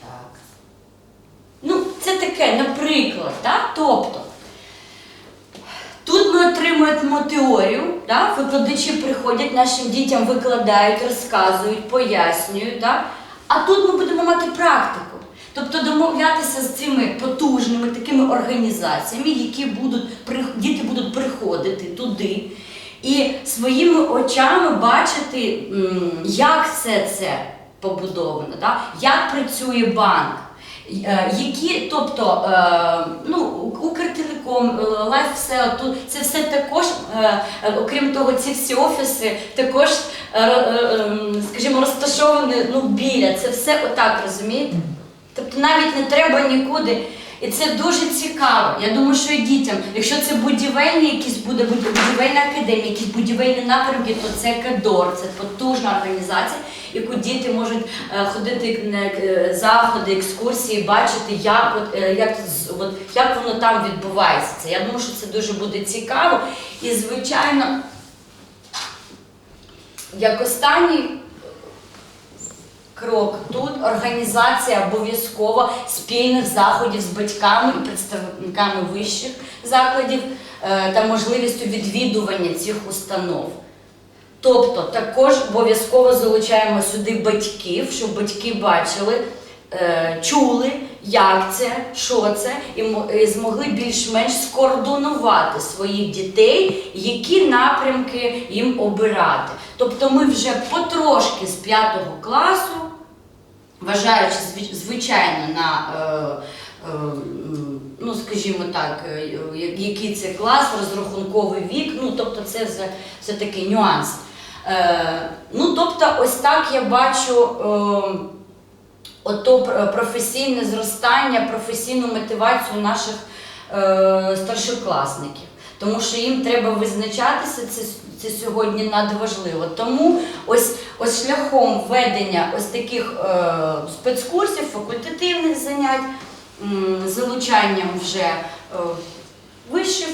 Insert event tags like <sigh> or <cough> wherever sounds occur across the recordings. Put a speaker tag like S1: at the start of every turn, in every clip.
S1: Так. Ну, це таке, наприклад, так? тобто. Тут ми отримуємо теорію, да? викладачі приходять нашим дітям, викладають, розказують, пояснюють. Да? А тут ми будемо мати практику. Тобто домовлятися з цими потужними такими організаціями, які будуть діти будуть приходити туди і своїми очами бачити, як все це побудовано, да? як працює банк. Е, Які, тобто, е, ну, Укртелеком, е, Лайфсел, тут це все також, е, окрім того, ці всі офіси також, ем, скажімо, розташовані ну, біля. Це все отак, розумієте? Тобто навіть не треба нікуди. І це дуже цікаво. Я думаю, що і дітям, якщо це будівельні, якісь буде будівельна академія, якісь будівельні напрямки, то це КЕДОР, це потужна організація, яку діти можуть е, ходити на е, заходи, екскурсії, бачити, як, от, е, як, от, як воно там відбувається. Я думаю, що це дуже буде цікаво. І, звичайно, як останній крок тут організація обов'язково спільних заходів з батьками і представниками вищих закладів е, та можливістю відвідування цих установ. Тобто також обов'язково залучаємо сюди батьків, щоб батьки бачили, е, чули, як це, що це, і змогли більш-менш скоординувати своїх дітей, які напрямки їм обирати. Тобто ми вже потрошки з 5 класу, вважаючи звичайно на. Е, е, Ну, скажімо так, який це клас, розрахунковий вік, ну тобто це все, все таки нюанс. Е, ну, тобто, ось так я бачу е, ото професійне зростання, професійну мотивацію наших е, старшокласників. Тому що їм треба визначатися, це, це сьогодні надважливо. Тому ось, ось шляхом введення ось таких е, спецкурсів, факультативних занять, м, залучанням вже е, вишів, е,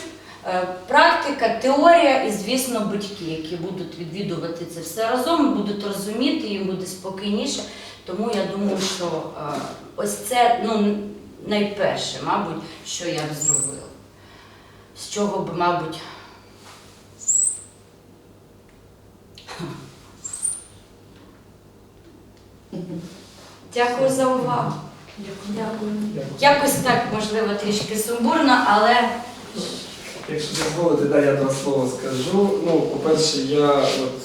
S1: практика, теорія і, звісно, батьки, які будуть відвідувати це все разом, будуть розуміти, їм буде спокійніше. Тому я думаю, що е, ось це ну, найперше, мабуть, що я б зробила. З чого б, мабуть. Дякую за увагу. Дякую. Якось так, можливо, трішки сумбурно, але
S2: Якщо дозволите, да, я два слова скажу. Ну, по-перше, я от,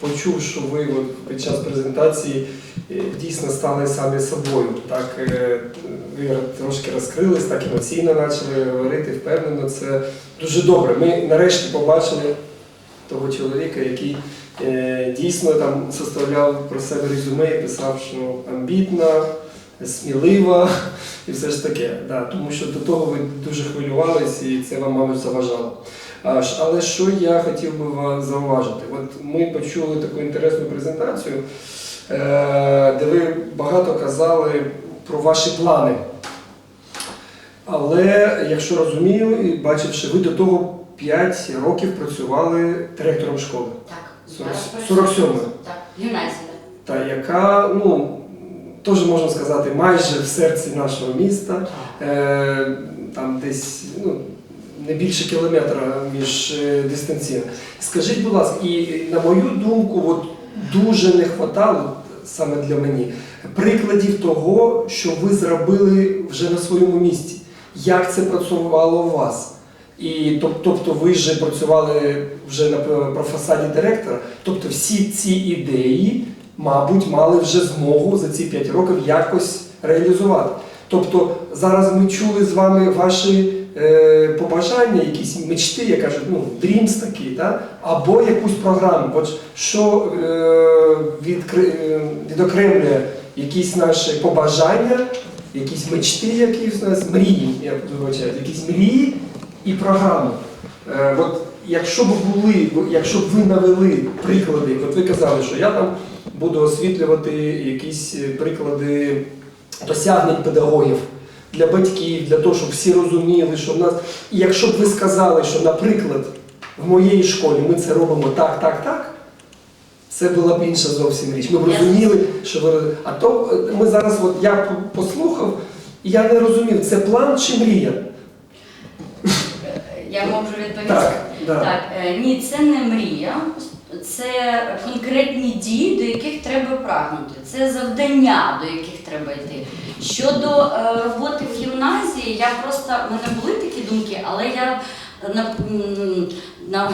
S2: почув, що ви от, під час презентації е, дійсно стали самі собою. Так, е, ви трошки розкрились, так емоційно почали говорити, впевнено, це дуже добре. Ми нарешті побачили того чоловіка, який е, дійсно там составляв про себе резюме і писав, що амбітна, смілива і все ж таке. Да, тому що до того ви дуже хвилювалися і це вам, мабуть, заважало. Але що я хотів би вам зауважити? От ми почули таку інтересну презентацію, е, де ви багато казали про ваші плани. Але якщо розумію і бачивши, ви до того 5 років працювали директором школи,
S1: так.
S2: 47-ї.
S1: Так, гімназія.
S2: та яка, ну, теж можна сказати, майже в серці нашого міста. Е, там десь ну, не більше кілометра між е, дистанційно. Скажіть, будь ласка, і на мою думку, от дуже не хватало саме для мені прикладів того, що ви зробили вже на своєму місці. Як це працювало у вас? І тобто ви ж працювали вже на п- професаді директора, тобто всі ці ідеї, мабуть, мали вже змогу за ці 5 років якось реалізувати. Тобто зараз ми чули з вами ваші е, побажання, якісь мечти, я кажу, ну, dreams такі, да? або якусь програму. От що е, відкри, е, відокремлює якісь наші побажання, якісь мечти, якісь у нас мрії, я вибачаю, якісь мрії і програми. Е, от якщо б були, якщо б ви навели приклади, от ви казали, що я там буду освітлювати якісь е, приклади досягнень педагогів для батьків, для того, щоб всі розуміли, що в нас. І якщо б ви сказали, що, наприклад, в моїй школі ми це робимо так, так, так, це була б інша зовсім річ. Ми б розуміли, що ви А то е, ми зараз, от я послухав, і я не розумів, це план чи мрія?
S1: Я можу відповісти.
S2: Так, да.
S1: Так, е, ні, це не мрія, це конкретні дії, до яких треба прагнути. Це завдання, до яких треба йти. Щодо е, роботи в гімназії, я просто в мене були такі думки, але я на, на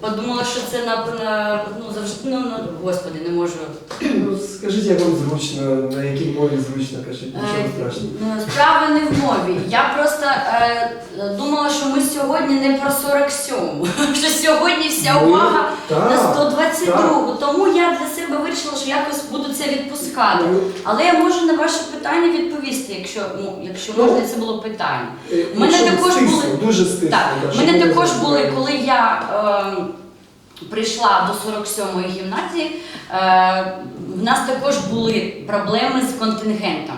S1: подумала, що це на, на ну завжди ну, ну господи, не можу.
S2: Ну, скажіть, як вам зручно, на якій мові зручно кажіть, нічого
S1: Е,
S2: страшного.
S1: ну, Справа не в мові. Я просто е, думала, що ми сьогодні не про 47-му, <laughs> що сьогодні вся увага
S2: так,
S1: на 122-му. Тому я для себе вирішила, що якось буду це відпускати.
S2: Ну,
S1: Але я можу на ваше питання відповісти, якщо, ну, якщо
S2: Ну,
S1: можна, це було питання.
S2: е,
S1: У мене також
S2: стисло,
S1: були-
S2: дуже стисло.
S1: Так,
S2: да,
S1: мене також були, коли я е, прийшла до 47-ї гімназії, е, в нас також були проблеми з контингентом.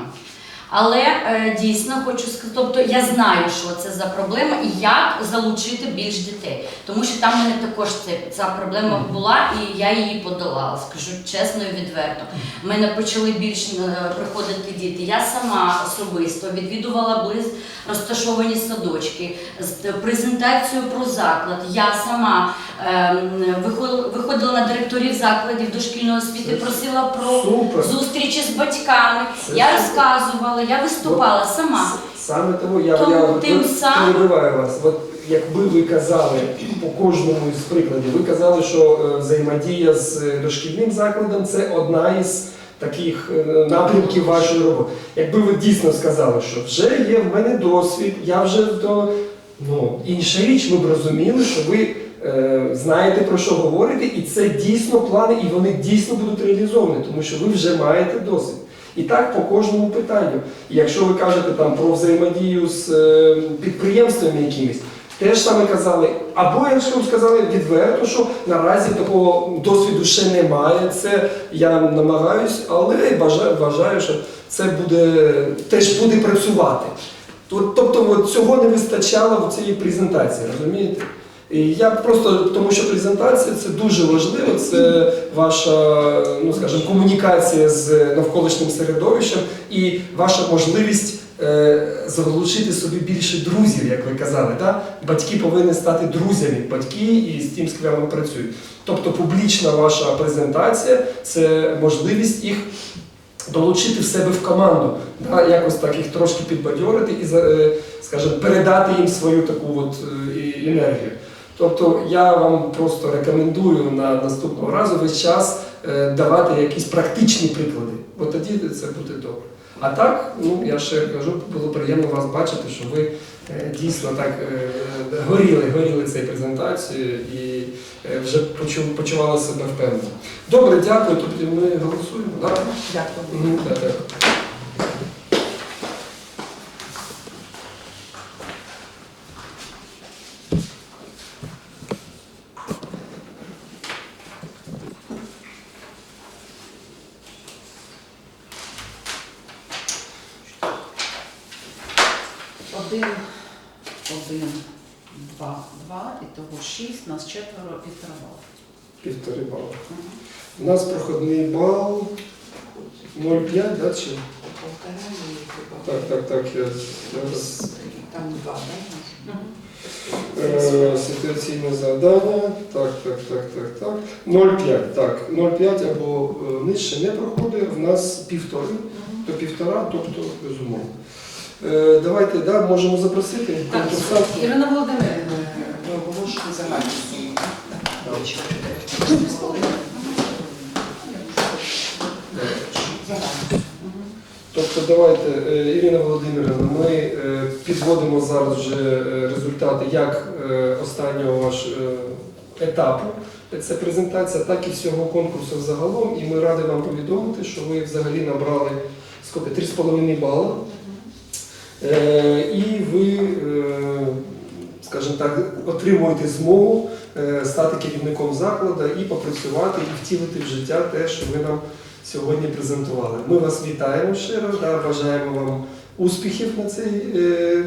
S1: Але е, дійсно хочу сказати, тобто я знаю, що це за проблема і як залучити більш дітей. Тому що там в мене також ця проблема була, і я її подолала, скажу чесно і відверто. У мене почали більш е, приходити діти. Я сама особисто відвідувала близ розташовані садочки, з презентацію про заклад. Я сама виходила на директорів закладів дошкільної освіти, просила про
S2: Супер.
S1: зустрічі з батьками.
S2: Це
S1: я розказувала, я виступала сама.
S2: Саме тому я,
S1: Тому
S2: я
S1: тим
S2: от
S1: самим-
S2: перебиваю вас. От якби ви казали по кожному з прикладів, ви казали, що е, взаємодія з е, дошкільним закладом це одна із таких е, напрямків вашої роботи. Якби ви дійсно сказали, що вже є в мене досвід, я вже то ну інша річ, ми б розуміли, що ви. е, Знаєте про що говорите, і це дійсно плани, і вони дійсно будуть реалізовані, тому що ви вже маєте досвід. І так по кожному питанню. І якщо ви кажете там про взаємодію з е, підприємствами якимись, теж саме казали, або якщо сказали відверто, що наразі такого досвіду ще немає, це я намагаюсь, але бажаю, вважаю, що це буде теж буде працювати. Тобто от, цього не вистачало в цій презентації, розумієте? І я просто тому, що презентація це дуже важливо, це ваша, ну скажімо, комунікація з навколишнім середовищем і ваша можливість е, залучити собі більше друзів, як ви казали. Да? Батьки повинні стати друзями, батьки і з тим, вони працюють. Тобто публічна ваша презентація це можливість їх долучити в себе в команду, да, якось так їх трошки підбадьорити і е, скажімо, передати їм свою таку от е, енергію. Тобто я вам просто рекомендую на наступного разу весь час е, давати якісь практичні приклади, бо тоді це буде добре. А так, ну я ще кажу, було приємно вас бачити, що ви е, дійсно так е, горіли, горіли цією презентацією і вже почували себе впевнено. Добре, дякую. Тоді ми голосуємо. Да?
S3: Дякую.
S2: Мгм, так,
S3: 6, нас четверо півтора бала.
S2: Півтори бали. У нас проходний бал 0,5, да, чи? Так, так, так, я зараз.
S3: Там два, так?
S2: Е, Ситуаційне завдання. Так, так, так, так, так. 0,5. Так, 0,5 або е, нижче не проходить. В нас півтори, то півтора, тобто безумовно. Е, давайте да, можемо запросити
S3: Так,
S2: конкурсантку.
S3: Ірина Володимирівна, ви оголошуєте загальну суму.
S2: Тобто давайте, е, Ірина Володимирівна, ми е, підводимо зараз вже е, результати як останнього ваш е, етапу. Це презентація, так і всього конкурсу загалом. І ми раді вам повідомити, що ви взагалі набрали скільки, 3,5 бали. Е, І ви, скажімо так, отримуєте змогу е, стати керівником закладу і попрацювати, і втілити в життя те, що ви нам сьогодні презентували. Ми вас вітаємо раз, да, бажаємо вам успіхів на, цей, е,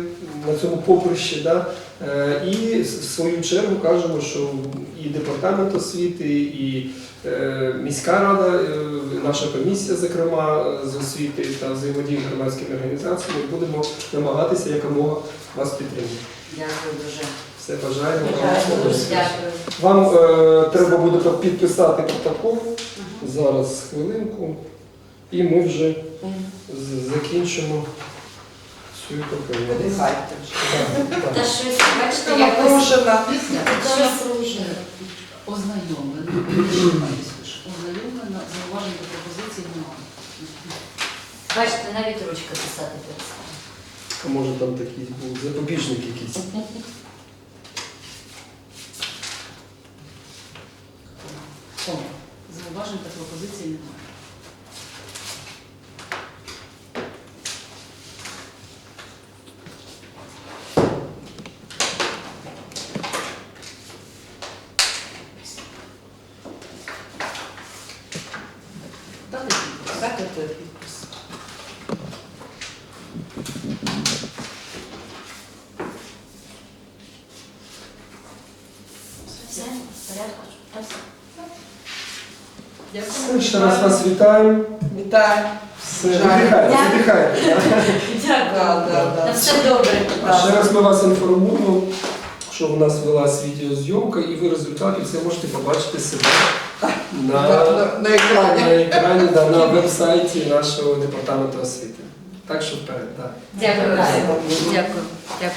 S2: на цьому поприщі. Да? Е, І в свою чергу кажемо, що і департамент освіти, і міська рада, наша комісія, зокрема з освіти та взаємодії з громадськими організаціями, будемо намагатися якомога вас підтримати.
S1: Дякую дуже.
S2: Все бажаємо. вам
S1: Дякую. Дякую.
S2: Вам е, треба буде підписати протокол. Зараз хвилинку. І ми вже з- закінчимо цю. Так, так.
S1: Та щось, бачите, якось
S3: напружена лише. Ознайомлено, зауважень та пропозицій немає.
S1: Бачите, навіть ручка писати перестала.
S2: А може там такий був запобіжник якийсь.
S3: О, Зауважень та пропозицій немає. Дати підпис. Дати підпис.
S1: Все, в порядку. Та все.
S2: Все, ще раз вас вітаю.
S4: Вітаю.
S2: Все, видихайте,
S1: Дякую.
S2: видихайте.
S1: Дякую.
S4: Да, да, да.
S1: На все добре.
S2: А ще раз ми вас інформуємо, що у нас велась відеозйомка, і ви в результаті це можете побачити себе
S4: На,
S2: на,
S4: на, на екрані.
S2: на екрані, да, на веб-сайті нашого департаменту освіти. Так що вперед, так.
S4: Дякую.
S1: Дякую. Дякую.